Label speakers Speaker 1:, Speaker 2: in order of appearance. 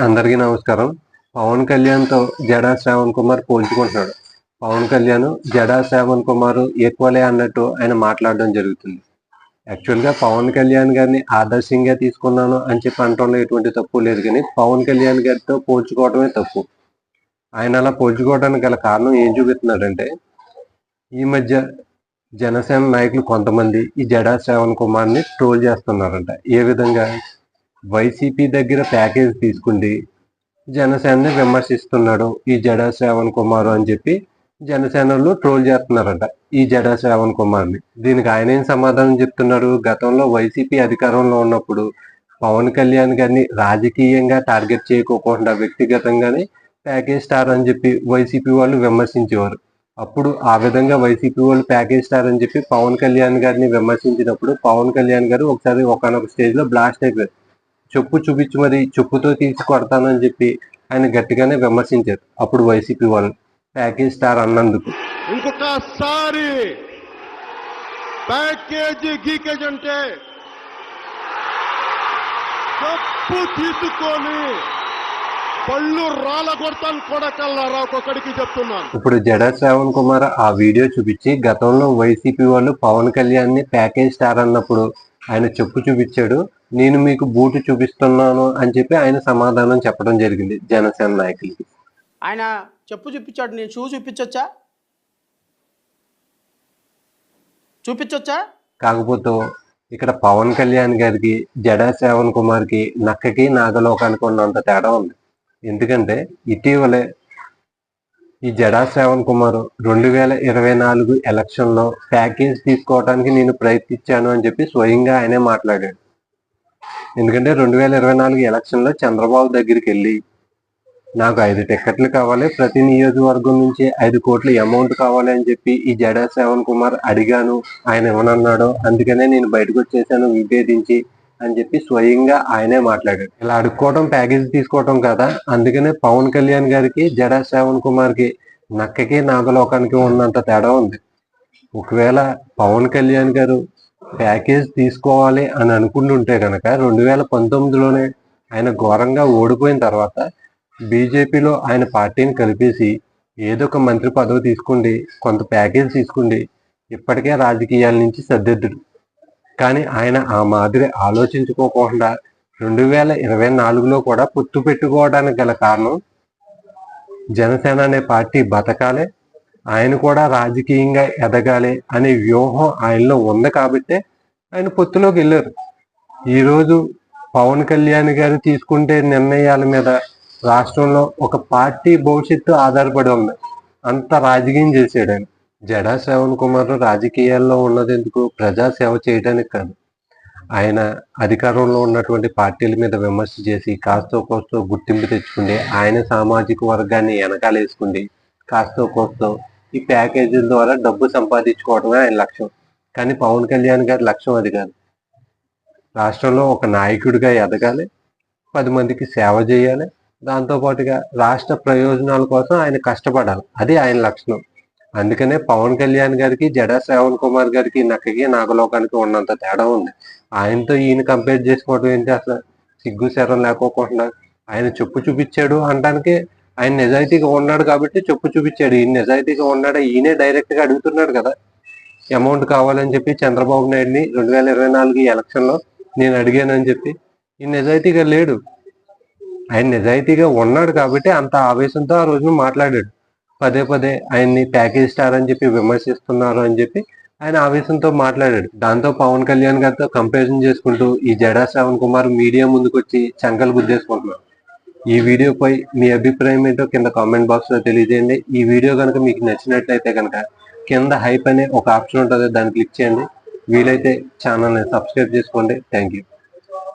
Speaker 1: అందరికీ నమస్కారం. పవన్ కళ్యాణ్తో జడా శ్రావణ్ కుమార్ పోల్చుకుంటున్నాడు. పవన్ కళ్యాణ్ జడా శ్రావణ్ కుమార్ ఈక్వలే అన్నట్టు ఆయన మాట్లాడడం జరుగుతుంది. యాక్చువల్గా పవన్ కళ్యాణ్ గారిని ఆదర్శంగా తీసుకున్నాను అని చెప్పి అంటంలో ఎటువంటి తప్పు లేదు కానీ పవన్ కళ్యాణ్ గారితో పోల్చుకోవటమే తప్పు. ఆయన అలా పోల్చుకోవడానికి గల కారణం ఏం చూపిస్తున్నాడంటే ఈ మధ్య జనసేన నాయకులు కొంతమంది ఈ జడా శ్రావణ్ కుమార్ని ట్రోల్ చేస్తున్నారంట. ఏ విధంగా? వైసీపీ దగ్గర ప్యాకేజ్ తీసుకుండి జనసేనని విమర్శిస్తున్నాడు. ఈ జడా శ్రావణ్ కుమార్ అని చెప్పి జనసేనలు ట్రోల్ చేస్తున్నారంట ఈ జడా శ్రావణ్ కుమార్ని. దీనికి ఆయన ఏం సమాధానం చెప్తున్నాడు గతంలో వైసీపీ అధికారంలో ఉన్నప్పుడు పవన్ కళ్యాణ్ గారిని రాజకీయంగా టార్గెట్ చేయకోకుండా వ్యక్తిగతంగానే ప్యాకేజ్ స్టార్ అని చెప్పి వైసీపీ వాళ్ళు విమర్శించేవారు. అప్పుడు ఆ విధంగా వైసీపీ వాళ్ళు ప్యాకేజ్ స్టార్ అని చెప్పి పవన్ కళ్యాణ్ గారిని విమర్శించినప్పుడు పవన్ కళ్యాణ్ గారు ఒకసారి ఒకనొక స్టేజ్లో బ్లాస్ట్ అయిపోయారు. చెప్పు చూపించి మరి చెప్పుతో తీసి కొడతానని చెప్పి ఆయన గట్టిగానే విమర్శించారు. అప్పుడు వైసీపీ వాళ్ళు ప్యాకేజ్ స్టార్ అన్నందుకు.
Speaker 2: ఇంకొకసారి ప్యాకేజీ గీకేజ్ అంటే తప్పు తీసుకొని పళ్ళు రాళ్ళ కొడతాను కొడకల్లారా ఒక్కొక్కడికి చెప్తున్నాను.
Speaker 1: ఇప్పుడు జడా శ్రావణ్ కుమార్ ఆ వీడియో చూపించి గతంలో వైసీపీ వాళ్ళు పవన్ కళ్యాణ్ని ప్యాకేజ్ స్టార్ అన్నప్పుడు ఆయన చెప్పు చూపించాడు. నేను మీకు బూటు చూపిస్తున్నాను అని చెప్పి ఆయన సమాధానం చెప్పడం జరిగింది జనసేన నాయకులకి.
Speaker 3: ఆయన చెప్పు చూపించాడు నేను షూ చూపించొచ్చా? చూపించొచ్చా?
Speaker 1: కాకపోతే ఇక్కడ పవన్ కళ్యాణ్ గారికి జడా శ్రావణ్ కుమార్కి నక్కకి నాగలోకానికి ఉన్నంత తేడా ఉంది. ఎందుకంటే ఇటీవలే ఈ జడా శ్రావణ్ కుమార్ రెండు వేల ఇరవై నాలుగు ఎలక్షన్లో ప్యాకేజ్ తీసుకోవడానికి నేను ప్రయత్నించాను అని చెప్పి స్వయంగా ఆయనే మాట్లాడాడు. ఎందుకంటే రెండు వేల ఇరవై నాలుగు ఎలక్షన్లో చంద్రబాబు దగ్గరికి వెళ్ళి నాకు ఐదు టికెట్లు కావాలి ప్రతి నియోజకవర్గం నుంచి ఐదు కోట్ల అమౌంట్ కావాలి అని చెప్పి ఈ జడా శ్రవణ్ కుమార్ అడిగాను. ఆయన ఏమనన్నాడు అందుకనే నేను బయటకు వచ్చేసాను విభేదించి అని చెప్పి స్వయంగా ఆయనే మాట్లాడాడు. ఇలా అడుక్కోవడం ప్యాకేజ్ తీసుకోవడం కదా. అందుకనే పవన్ కళ్యాణ్ గారికి జడా శ్రవణ్ కుమార్కి నక్కకి నాగలోకానికి ఉన్నంత తేడా ఉంది. ఒకవేళ పవన్ కళ్యాణ్ గారు ప్యాకేజ్ తీసుకోవాలి అని అనుకుంటుంటే కనుక రెండు వేల పంతొమ్మిదిలోనే ఆయన ఘోరంగా ఓడిపోయిన తర్వాత బీజేపీలో ఆయన పార్టీని కలిపేసి ఏదో ఒక మంత్రి పదవి తీసుకోండి కొంత ప్యాకేజ్ తీసుకోండి ఇప్పటికే రాజకీయాల నుంచి సర్దిద్దుడు. కానీ ఆయన ఆ మాదిరి ఆలోచించుకోకుండా రెండు వేల ఇరవై నాలుగులో కూడా పొత్తు పెట్టుకోవడానికి గల కారణం జనసేన అనే పార్టీ బతకాలే ఆయన కూడా రాజకీయంగా ఎదగాలి అనే వ్యూహం ఆయనలో ఉంది కాబట్టే ఆయన పొత్తులోకి వెళ్ళారు. ఈరోజు పవన్ కళ్యాణ్ గారు తీసుకుంటే నిర్ణయాల మీద రాష్ట్రంలో ఒక పార్టీ భవిష్యత్తు ఆధారపడి ఉంది. అంత రాజకీయం చేసాడు ఆయన. జడా శ్రవణ్ కుమార్ రాజకీయాల్లో ఉన్నది ఎందుకు? ప్రజాసేవ చేయడానికి కాదు. ఆయన అధికారంలో ఉన్నటువంటి పార్టీల మీద విమర్శ చేసి కాస్తో కోస్తో గుర్తింపు తెచ్చుకుండి ఆయన సామాజిక వర్గాన్ని వెనకాలేసుకుండి కాస్తో కోస్తో ఈ ప్యాకేజీల ద్వారా డబ్బు సంపాదించుకోవడమే ఆయన లక్ష్యం. కానీ పవన్ కళ్యాణ్ గారి లక్ష్యం అది కాదు. రాష్ట్రంలో ఒక నాయకుడిగా ఎదగాలి పది మందికి సేవ చేయాలి దాంతో పాటుగా రాష్ట్ర ప్రయోజనాల కోసం ఆయన కష్టపడాలి. అది ఆయన లక్షణం అందుకనే పవన్ కళ్యాణ్ గారికి జడా శ్రావణ్ కుమార్ గారికి నక్కకి నాగలోకానికి ఉన్నంత తేడా ఉంది. ఆయనతో ఈయన కంపేర్ చేసుకోవడం ఏంటి అసలు? సిగ్గు శరం లేకోకుండా ఆయన చెప్పు చూపించాడు అనడానికి ఆయన నిజాయితీగా ఉన్నాడు కాబట్టి చెప్పు చూపించాడు. ఈయన నిజాయితీగా ఉన్నాడు? ఈయనే డైరెక్ట్గా అడుగుతున్నాడు కదా. అమౌంట్ కావాలని చెప్పి చంద్రబాబు నాయుడిని రెండు వేల ఇరవై నాలుగు ఎలక్షన్లో నేను అడిగానని చెప్పి ఈ నిజాయితీగా లేడు. ఆయన నిజాయితీగా ఉన్నాడు కాబట్టి అంత ఆవేశంతో ఆ రోజున మాట్లాడాడు. పదే పదే ఆయన్ని ప్యాకేజ్ స్టార్ అని చెప్పి విమర్శిస్తున్నారు అని చెప్పి ఆయన ఆవేశంతో మాట్లాడాడు. దాంతో పవన్ కళ్యాణ్ గారితో కంపారిజన్ చేసుకుంటూ ఈ జడా శ్రవణ్ కుమార్ మీడియా ముందుకు వచ్చి చంకలు గుద్దేసుకుంటున్నారు. ఈ వీడియోపై మీ అభిప్రాయం ఏంటో కింద కామెంట్ బాక్స్లో తెలియజేయండి. ఈ వీడియో కనుక మీకు నచ్చినట్లయితే కనుక కింద హైప్ అనే ఒక ఆప్షన్ ఉంటుంది దాన్ని క్లిక్ చేయండి. వీలైతే ఛానల్ని సబ్స్క్రైబ్ చేసుకోండి. Thank you